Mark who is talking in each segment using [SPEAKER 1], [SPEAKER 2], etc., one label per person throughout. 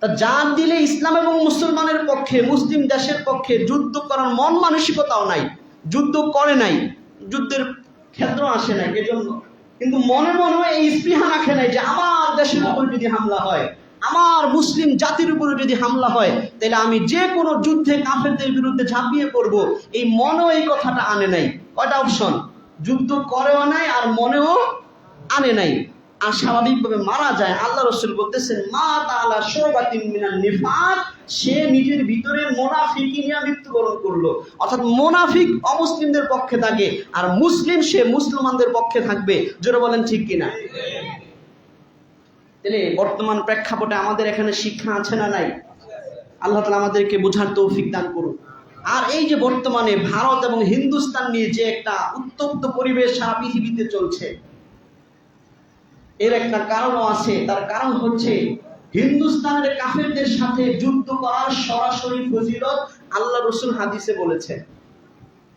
[SPEAKER 1] তা জান দিলে ইসলাম এবং মুসলমানের পক্ষে, মুসলিম দেশের পক্ষে যুদ্ধ করার মন মানসিকতাও নাই, যুদ্ধ করে নাই, যুদ্ধের ক্ষেত্র আসে নাই, এজন্য। কিন্তু মনে মনে হয় এই স্পৃহা রাখে নাই যে আমার দেশের উপর যদি হামলা হয়, আমার মুসলিম জাতির উপরে যদি হামলা হয়, তাহলে আমি যে কোনো যুদ্ধে কাফেরদের বিরুদ্ধে ঝাঁপিয়ে পড়ব, এই মনেও এই কথাটা আনে নাই। কয়টা অপশন যুদ্ধ করেও নাই আর মনেও আনে নাই। আর স্বাভাবিকভাবে মারা যায়। আল্লাহ রসুল বলতেছেন, মা তাআলা শোবাতিন মিনাল নিফাক। সে নিজের ভিতরে মোনাফিকি নিয়ে মৃত্যুবরণ করল। অর্থাৎ মোনাফিক অমুসলিমদের পক্ষে থাকে আর মুসলিম সে মুসলমানদের পক্ষে থাকবে। জোরে বলেন ঠিক কিনা? তাহলে বর্তমান প্রেক্ষাপটে আমাদের এখানে শিক্ষা আছে না নাই? আল্লাহ তালা আমাদেরকে বোঝার তৌফিক দান করুন। আর এই যে বর্তমানে ভারত এবং হিন্দুস্তান নিয়ে যে একটা উত্তপ্ত পরিবেশ সারা পৃথিবীতে চলছে এর একটা কারণও আছে, তার কারণ হচ্ছে হিন্দুস্তানের কাফেরদের সাথে যুদ্ধ করার সরাসরি ফজিলত আল্লাহ রসুল হাদিসে বলেছে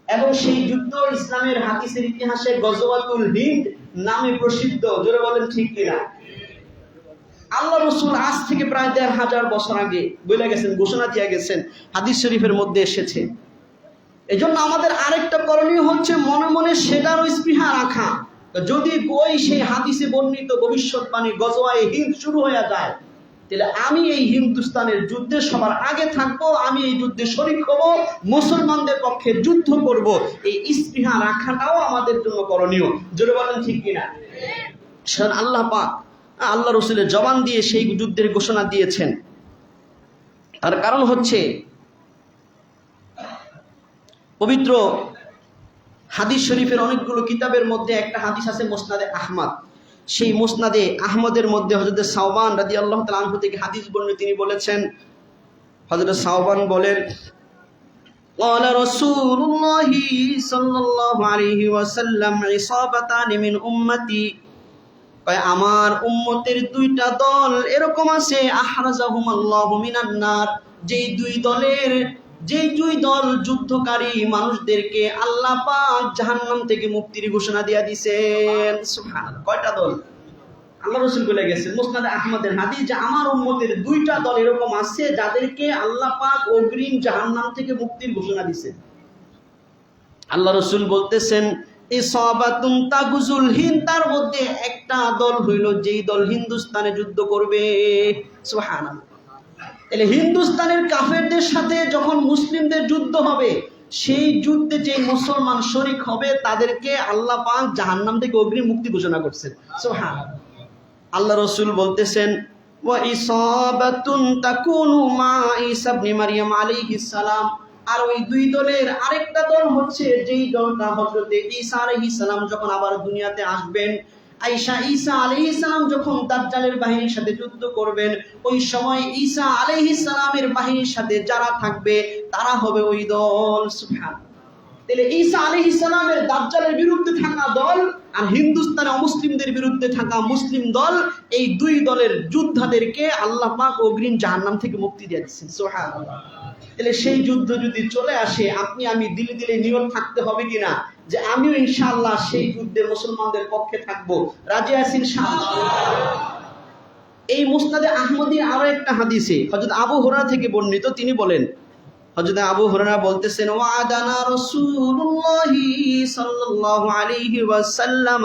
[SPEAKER 1] এবং সেই যুদ্ধ ইসলামের হাদিসের ইতিহাসে গজওয়াতুল হিন্দ নামে প্রসিদ্ধ, জোরে বলেন ঠিক কিনা? আল্লাহ রসুল আজ থেকে প্রায় দেড় হাজার বছর আগে বলে গেছেন, ঘোষণা দিয়ে গেছেন, হাদিস শরীফের মধ্যে এসেছে। এই জন্য আমাদের আরেকটা করণীয় হচ্ছে মনে মনে সেটারও স্পৃহা রাখা। যদি ওই সেই হাদিসে বর্ণিত ভবিষ্যৎবাণী গজওয়ায় হিন্দ শুরু হয়ে যায়, তাহলে আমি এই হিন্দুস্তানের যুদ্ধে সবার আগে থাকব, আমি এই যুদ্ধে শরিক হব, মুসলমানদের পক্ষে যুদ্ধ করব। এই স্পৃহা রাখাটাও আমাদের জন্য করণীয়। জোরে বলেন ঠিক কিনা? আল্লাহ পাক, আল্লাহ রসুলের জবান দিয়ে সেই যুদ্ধের ঘোষণা দিয়েছেন। তার কারণ হচ্ছে, পবিত্র হাদিস শরীফের অনেকগুলো কিতাবের মধ্যে একটা হাদিস আছে মোসনাদে আহমদ সেই মোসনাদে আহমদের মধ্যে হজরত সাওবান রাদি আল্লাহ তালু থেকে হাদিস বর্ণে তিনি বলেছেন হজরত সাওবান বলেন قال رسول الله صلى الله عليه وسلم عصابتان من أمتي কয় আমার উম্মতের দুইটা দল এরকম আছে আহরাজাহুম আল্লাহ মিনান নার যেই দুই দলের যেই দুই দল যুদ্ধকারী মানুষদেরকে আল্লাহ পাক জাহান্নাম থেকে মুক্তির ঘোষণা দিয়া দিছেন। কয়টা দল? আল্লাহ রসুল বলে গেছেন মুসনাদে আহমদের হাদিস যে আমার উম্মতের দুইটা দল এরকম আছে যাদেরকে আল্লাহ পাক অগ্রিম জাহান্নাম থেকে মুক্তির ঘোষণা দিছে আল্লাহ রসুল বলতেছেন এই সবাতুন তাগুজুল হিন্দ তার মধ্যে একটা দল হইল যেই দল হিন্দুস্তানে যুদ্ধ করবে। সুবহানাল্লাহ। তাহলে হিন্দুস্তানের কাফেরদের সাথে যখন মুসলিমদের যুদ্ধ হবে, সেই যুদ্ধে যে মুসলমান শরিক হবে, তাদেরকে আল্লাহ পাক জাহান্নাম থেকে অগ্রিম মুক্তি ঘোষণা করছেন। সো হ্যাঁ আল্লাহ রসুল বলতেছেন আর ওই দুই দলের আরেকটা দল হচ্ছে, যেই দলটা হযরতে ঈসা আলাইহিস সালাম যখন আবার দুনিয়াতে আসবেন আইসা ঈসা আলি ইসলাম যখন দাজ্জালের বাহিনীর সাথে যুদ্ধ করবেন, ওই সময় ঈসা আলি ইসলামের বাহিনীর সাথে যারা থাকবে, তারা হবে ওই দল। সুবহানাল্লাহ তাহলে ঈসা আলহ ইসলামের দাজ্জালের বিরুদ্ধে থাকা দল আর হিন্দুস্তানে অমুসলিমদের বিরুদ্ধে থাকা মুসলিম দল, এই দুই দলের যোদ্ধাদেরকে আল্লাহ পাক অগ্রিম জাহান্নাম থেকে মুক্তি দিয়ে দিচ্ছেন সুবহানাল্লাহ। তাহলে সেই যুদ্ধ যদি চলে আসে, আপনি আমি দিলে দিলে নিয়ম থাকতে হবে কিনা? যে আমিও ইনশাআল্লাহ সেই যুদ্ধে মুসলমানদের পক্ষে থাকব। রাজি ইনশাআল্লাহ এই মুস্তাদে আহমদী আরও একটা হাদিসে, হযরত আবু হুরায়রা থেকে বর্ণিত, তিনি বলেন হযরত আবু হুরায়রা বলতেছেন, ওয়াদানা রাসূলুল্লাহি সাল্লাল্লাহু আলাইহি ওয়াসাল্লাম,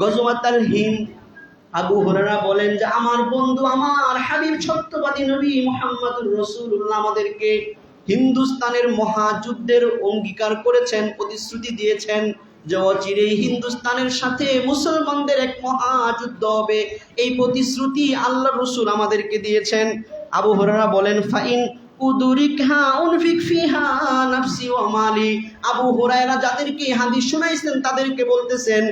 [SPEAKER 1] গজওয়াতাল হিন্দ। আবু হুরায়রা বলেন যে, আমার বন্ধু, আমার হাবিব সত্যবাদী নবী মুহাম্মদুর রাসূলুল্লাহ আমাদেরকে হিন্দুস্তানের মহাযুদ্ধের অঙ্গীকার করেছেন, প্রতিশ্রুতি দিয়েছেন যে অচিরেই হিন্দুস্তানের সাথে মুসলমানদের এক মহাযুদ্ধ হবে। এই প্রতিশ্রুতি আল্লাহ রসুল আমাদেরকে দিয়েছেন। আবু হরারা বলেন, ফাইন উনফিক ফিহা নাফসি মালি। আবু হুরায়রা যাদেরকে হাদিস শুনাইছেন, তাদেরকে বলতেছেন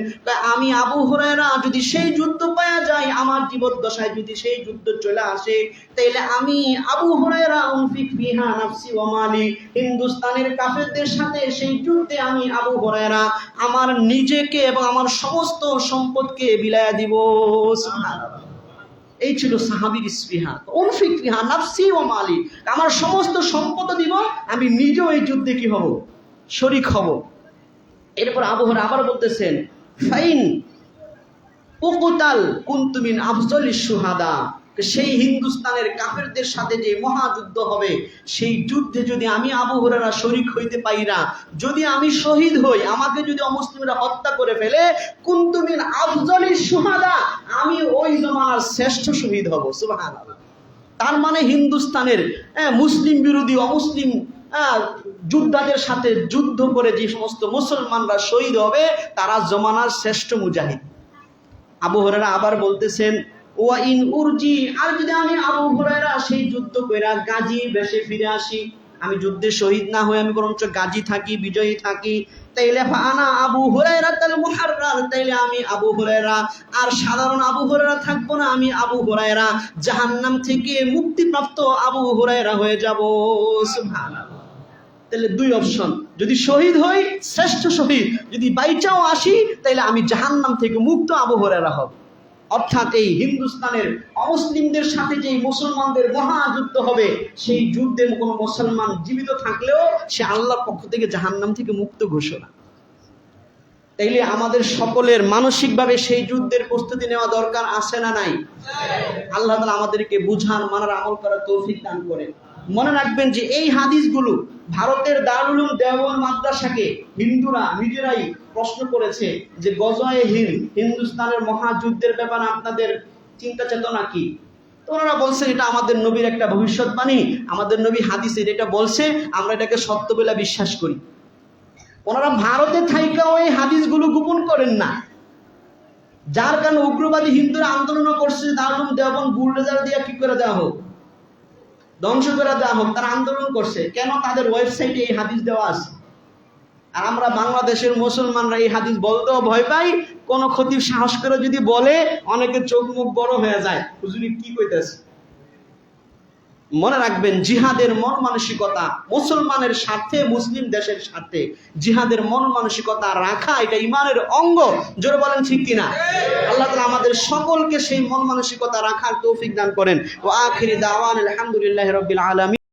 [SPEAKER 1] আমি আবু হুরায়রা যদি সেই যুদ্ধ পাওয়া যায় আমার জীবদ্দশায় যদি সেই যুদ্ধ চলে আসে, তাইলে আমি আবু হুরায়রা, উনফিক ফিহা নাফসি ওয়া মালি। হিন্দুস্তানের কাফেরদের সাথে সেই যুদ্ধে আমি আবু হুরায়রা, আমার নিজেকে এবং আমার সমস্ত সম্পদকে বিলায়া দিব। সুবহানাল্লাহ। এই ছিল সাহাবির স্পৃহা। অনফিক নাফসি ও মালি, আমার সমস্ত সম্পদ দিব, আমি নিজেও এই যুদ্ধে কি হব? শরিক হব। এরপর আবহাওয়া আবার বলতেছেন, ফাইন উকুতাল কুন্তুমিন আফজল সুহাদা সেই হিন্দুস্তানের কাফেরদের সাথে যে মহাযুদ্ধ হবে সেই যুদ্ধে যদি আমি আবু শরিক হইতে পারি না যদি আমি শহীদ হই আমাকে যদি অমুসলিমরা হত্যা করে ফেলে কুন্তুমিন আফজলির সুহাদা আমি ওই জমানার শ্রেষ্ঠ শহীদ হব সুবহানাল্লাহ। তার মানে হিন্দুস্তানের হ্যাঁ, মুসলিম বিরোধী অমুসলিম হ্যাঁ, যোদ্ধাদের সাথে যুদ্ধ করে যে সমস্ত মুসলমানরা শহীদ হবে তারা জমানার শ্রেষ্ঠ মুজাহিদ। আবু আবার বলতেছেন ওয়া ইন উরজি, আর যদি আমি আবু হুরায়রা সেই যুদ্ধ কইরা গাজী বেশে ফিরে আসি, আমি যুদ্ধে শহীদ না হয়ে আমি বরঞ্চ গাজী থাকি, বিজয়ী থাকি, তাইলে আনা আবু হুরায়রা তাহলে মুহাররার, তাইলে আমি আবু হুরায়রা। আর সাধারণ আবু হুরায়রা থাকব না, আমি আবু হুরায়রা। জাহান্নাম থেকে মুক্তিপ্রাপ্ত আবু হুরায়রা হয়ে যাব, সুবহানাল্লাহ। তাহলে দুই অপশন, যদি শহীদ হই, শ্রেষ্ঠ শহীদ, যদি বাইচাও আসি তাহলে আমি জাহান্নাম থেকে মুক্ত আবহরেরা হব। অর্থাৎ এই হিন্দুস্তানের অমুসলিমদের সাথে যে মুসলমানদের মহাযুদ্ধ হবে, সেই যুদ্ধে কোনো মুসলমান জীবিত থাকলেও সে আল্লাহর পক্ষ থেকে জাহান্নাম থেকে মুক্ত ঘোষণা। তাইলে আমাদের সকলের মানসিকভাবে সেই যুদ্ধের প্রস্তুতি নেওয়া দরকার আছে না নাই? আল্লাহ তাআলা আমাদেরকে বুঝান, মানার, আমল করার তৌফিক দান করেন। মনে রাখবেন যে এই হাদিসগুলো ভারতের দারুল দেওয়ান মাদ্রাসাকে হিন্দুরা, নিজেরাই প্রশ্ন করেছে যে গজয়ে হিন্দ, হিন্দুস্তানের মহাযুদ্ধের ব্যাপারে আপনাদের চিন্তা চেতনা কি? তো ওনারা বলছেন, এটা আমাদের নবীর একটা ভবিষ্যৎবাণী, আমাদের নবী হাদিসে এটা বলছে, আমরা এটাকে সত্য বলে বিশ্বাস করি। ওনারা ভারতে থাইকাও এই হাদিসগুলো গোপন করেন না। যার কারণে উগ্রবাদী হিন্দুরা আন্দোলনও করছে দারুম দেওয়ান বুলডোজার দিয়ে কি করে দেওয়া হোক? ধ্বংস করে দেওয়া হোক, তারা আন্দোলন করছে। কেন তাদের ওয়েবসাইটে এই হাদিস দেওয়া আছে? আর আমরা বাংলাদেশের মুসলমানরা এই হাদিস বলতেও ভয় পাই, কোন ক্ষতির সাহস করে যদি বলে অনেকে চোখ মুখ বড় হয়ে যায়। হুজুরি কি কইতেছে? মনে রাখবেন, জিহাদের মন মানসিকতা মুসলমানের স্বার্থে, মুসলিম দেশের স্বার্থে। জিহাদের মন মানসিকতা রাখা এটা ইমানের অঙ্গ। জোরে বলেন ঠিক কিনা? আল্লাহ তাআলা আমাদের সকলকে সেই মন মানসিকতা রাখার তৌফিক দান করেন। ও আখিরি দাওয়ান, আলহামদুলিল্লাহ রাব্বিল আলামিন।